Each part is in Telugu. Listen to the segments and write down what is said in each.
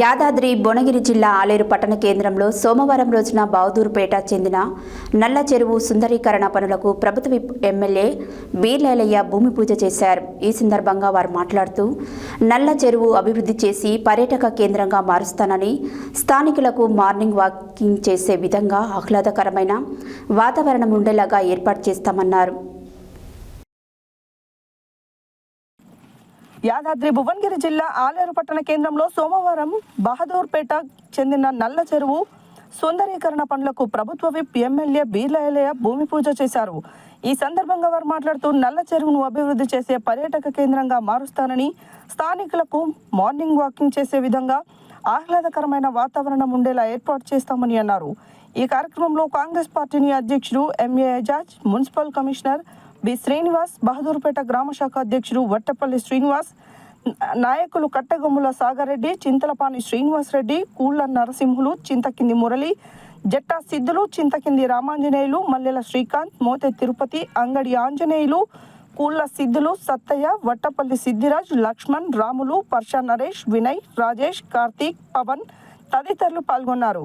యాదాద్రి భువనగిరి జిల్లా ఆలేరు పట్టణ కేంద్రంలో సోమవారం రోజున బావుదూరుపేట చెందిన నల్ల చెరువు సుందరీకరణ పనులకు ప్రభుత్వ ఎమ్మెల్యే బీర్లేలయ్య భూమి పూజ చేశారు. ఈ సందర్భంగా వారు మాట్లాడుతూ నల్ల చెరువు అభివృద్ధి చేసి పర్యాటక కేంద్రంగా మారుస్తానని స్థానికులకు మార్నింగ్ వాకింగ్ చేసే విధంగా ఆహ్లాదకరమైన వాతావరణం ఉండేలాగా ఏర్పాటు చేస్తామన్నారు. యాదాద్రి భువనగిరి జిల్లా ఆలేరు పట్టణ కేంద్రంలో సోమవారం బహదూర్పేట చెందిన నల్ల చెరువు సుందరీకరణ పనులకు ప్రభుత్వ విప్ ఎమ్మెల్యే బీర్లయలయ భూమి పూజ చేశారు. ఈ సందర్భంగా వారు మాట్లాడుతూ నల్ల చెరువును అభివృద్ధి చేసే పర్యాటక కేంద్రంగా మారుస్తానని స్థానికులకు మార్నింగ్ వాకింగ్ చేసే విధంగా ఆహ్లాదకరమైన వాతావరణం ఉండేలా ఏర్పాటు చేస్తామని అన్నారు. ఈ కార్యక్రమంలో కాంగ్రెస్ పార్టీని అధ్యక్షుడు M A Ejaz municipal commissioner B. Srinivas Bahadurpet గ్రామ శాఖ అధ్యక్షుడు వట్టపల్లి శ్రీనివాస్ నాయకులు కట్టగొమ్ముల సాగరెడ్డి చింతలపాని శ్రీనివాస్ రెడ్డి కూళ్ళ నరసింహులు చింతకింది మురళి జట్టా సిద్ధులు చింతకింది రామాంజనేయులు మల్లెల శ్రీకాంత్ మోతే తిరుపతి అంగడి ఆంజనేయులు కూళ్ళ సిద్ధులు సత్తయ్య వట్టపల్లి సిద్ధిరాజ్ లక్ష్మణ్ రాములు పర్షా నరేష్ వినయ్ రాజేష్ కార్తీక్ పవన్ తదితరులు పాల్గొన్నారు.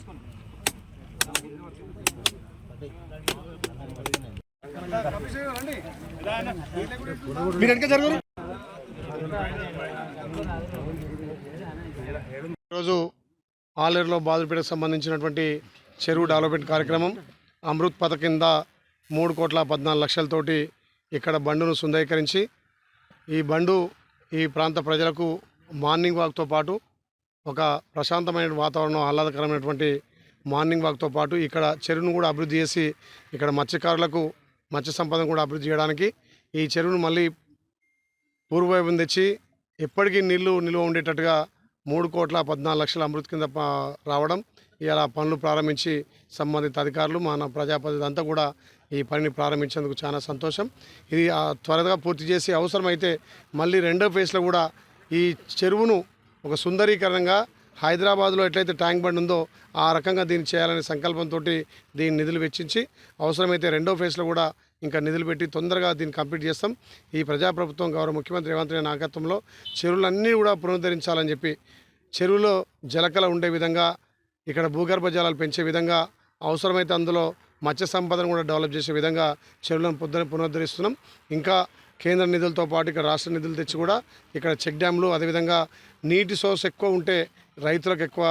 ఈరోజు ఆలేరులో బాదుపేటకు సంబంధించినటువంటి చెరువు డెవలప్మెంట్ కార్యక్రమం అమృత్ పథ కింద మూడు కోట్ల పద్నాలుగు లక్షలతోటి ఇక్కడ బండును సుందరీకరించి ఈ బండు ఈ ప్రాంత ప్రజలకు మార్నింగ్ వాక్తో పాటు ఒక ప్రశాంతమైన వాతావరణం ఆహ్లాదకరమైనటువంటి మార్నింగ్ వాక్తో పాటు ఇక్కడ చెరువును కూడా అభివృద్ధి చేసి ఇక్కడ మత్స్యకారులకు మత్స్య సంపదను కూడా అభివృద్ధి చేయడానికి ఈ చెరువును మళ్ళీ పూర్వవైపు తెచ్చి ఎప్పటికీ నీళ్ళు నిల్వ ఉండేటట్టుగా మూడు కోట్ల పద్నాలుగు లక్షల అమృత్ కింద రావడం ఇలా పనులు ప్రారంభించి సంబంధిత అధికారులు మన ప్రజాప్రతినిధి అంతా కూడా ఈ పనిని ప్రారంభించేందుకు చాలా సంతోషం. ఇది త్వరగా పూర్తి చేసి అవసరమైతే మళ్ళీ రెండో ఫేజ్లో కూడా ఈ చెరువును ఒక సుందరీకరణగా హైదరాబాద్లో ఎట్లయితే ట్యాంక్ బండ్ ఉందో ఆ రకంగా దీన్ని చేయాలనే సంకల్పంతో దీన్ని నిధులు వెచ్చించి అవసరమైతే రెండో ఫేజ్లో కూడా ఇంకా నిధులు పెట్టి తొందరగా దీన్ని కంప్లీట్ చేస్తాం. ఈ ప్రజాప్రభుత్వం గౌరవ ముఖ్యమంత్రి రేవంత్ రెడ్డి నాయకత్వంలో చెరువులన్నీ కూడా పునరుద్ధరించాలని చెప్పి చెరువులో జలకళ ఉండే విధంగా ఇక్కడ భూగర్భ జలాలు పెంచే విధంగా అవసరమైతే అందులో మత్స్య సంపదను కూడా డెవలప్ చేసే విధంగా చెరువులను పొద్దున పునరుద్ధరిస్తున్నాం. ఇంకా కేంద్ర నిధులతో పాటు ఇక్కడ రాష్ట్ర నిధులు తెచ్చి కూడా ఇక్కడ చెక్ డ్యామ్లు అదేవిధంగా నీటి సోర్స్ ఎక్కువ ఉంటే రైతులకు ఎక్కువ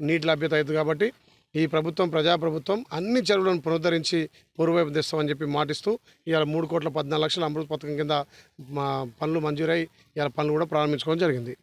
నీటి లభ్యత అవుతుంది కాబట్టి ఈ ప్రభుత్వం ప్రజాప్రభుత్వం అన్ని చెరువులను పునరుద్ధరించి పూర్వవైపు తెస్తామని చెప్పి మాటిస్తూ ఇవాళ మూడు కోట్ల పద్నాలుగు లక్షల అమృత పథకం కింద మా పనులు మంజూరై ఇవాళ పనులు కూడా ప్రారంభించుకోవడం జరిగింది.